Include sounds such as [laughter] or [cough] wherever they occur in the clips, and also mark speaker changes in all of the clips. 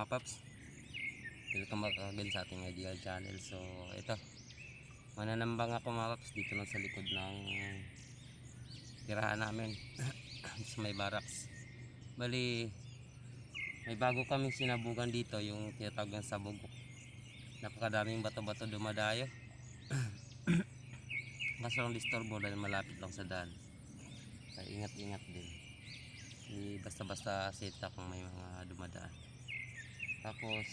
Speaker 1: welcome back again sa ating ideal channel. So, ito. Mananambang ako mga paps dito lang sa likod ng tirahan namin. [coughs] sa may barracks. Bali, may bago kaming sinabugan dito, yung tinatawag ng sabugok. Napakadaming bato-bato dumadayo. [coughs] Kaso lang disturbo dahil malapit lang sa daan. Kaya ingat-ingat din. Hindi basta-basta sita kung may mga dumadaan. Tapos,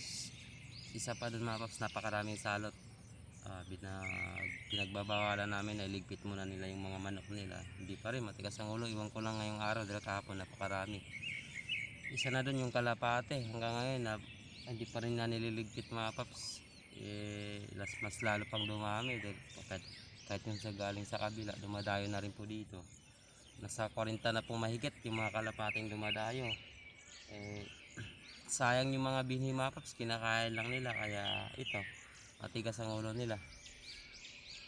Speaker 1: isa pa dun mga paps, napakaraming salot. Ah, binag, pinagbabawalan namin na iligpit muna nila yung mga manok nila. Hindi pa rin, matigas ang ulo. Iwan ko lang ngayong araw dahil kahapon napakarami. Isa na dun yung kalapate. Hanggang ngayon, na, hindi pa rin na nililigpit mga paps. Eh, las, mas lalo pang dumami. Dahil kahit, kahit yung sa galing sa kabila, dumadayo na rin po dito. Nasa 40 na pong mahigit yung mga kalapating dumadayo. Eh, sayang yung mga binhi mga paps, kinakain lang nila kaya ito, matigas ang ulo nila.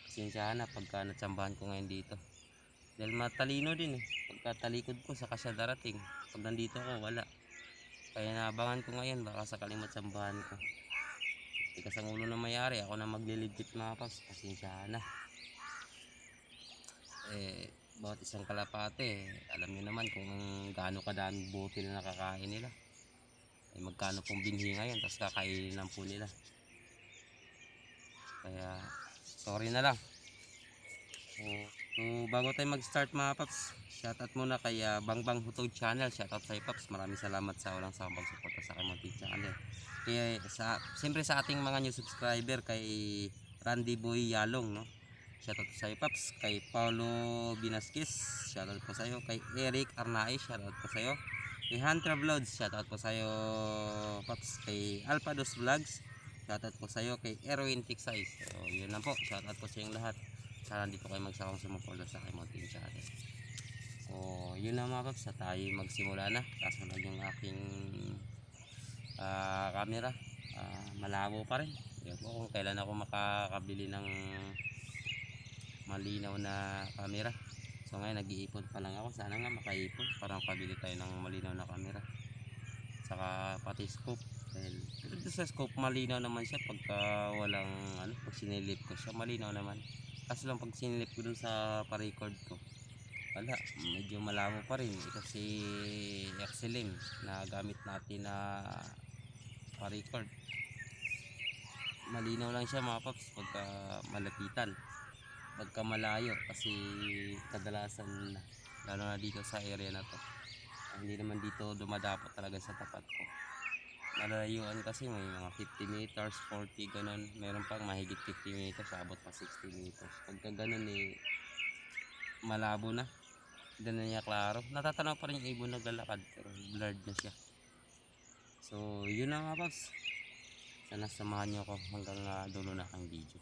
Speaker 1: Pasensyahan na pagka natsambahan ko ngayon dito. Dahil matalino din eh. Pagka talikod ko, saka siya darating. Pag nandito ako, wala. Kaya naabangan ko ngayon, baka sakaling matsambahan ko. Tigas ang ulo na mayari, ako na magliligpit mga paps. Pasensyahan na. Eh, bawat isang kalapate, alam niyo naman kung gaano kadaming bote na nakakain nila ay magkano pong binhi ngayon tapos kakainin lang po nila. Kaya sorry na lang. So, so bago tayo mag start mga paps shoutout muna kay ah, Bangbang Hutog channel. Shoutout sa paps maraming salamat sa walang sawang pagsuporta sa aking munting channel. Kaya sa, siyempre sa ating mga new subscriber kay Randy Boy Yalong no? Shoutout sa paps. Kay Paulo Binasquez shoutout po sa iyo. Kay Eric Arnaiz shoutout po sa iyo kay Hunter Vlogs, shoutout po sa'yo Paps, kay Alpha Dos Vlogs, shoutout po sa'yo kay Erwin Tixay. So, yun lang po, shoutout po sa lahat. Sana hindi po kayo magsawang sumuporta sa aking mountain channel. So, yun lang mga Paps, sa tayo magsimula na. Kaso lang yung aking ah, camera, ah, malabo pa rin. Yun po kung kailan ako makakabili ng malinaw na camera. So ngayon nag-iipon pa lang ako. Sana nga makaipon para makabili tayo ng malinaw na camera. Saka pati scope. Dahil dito sa scope malinaw naman siya pagka walang ano, pag sinilip ko siya malinaw naman. Kaso lang pag sinilip ko dun sa pa-record ko. Wala, medyo malabo pa rin. Ito si XLM na gamit natin na pa-record. Malinaw lang siya mga paps pagka malapitan pagka malayo kasi kadalasan lalo na dito sa area na to ah, hindi naman dito dumadapat talaga sa tapat ko. Malayuan kasi may mga 50 meters 40 ganun. Meron pang mahigit 50 meters abot pa 60 meters. Pagka ganun eh malabo na. Hindi na niya klaro. Natatanaw pa rin yung ibon naglalakad pero blurred na siya. So yun na mga paps sana samahan nyo ako hanggang ah, dulo na ang video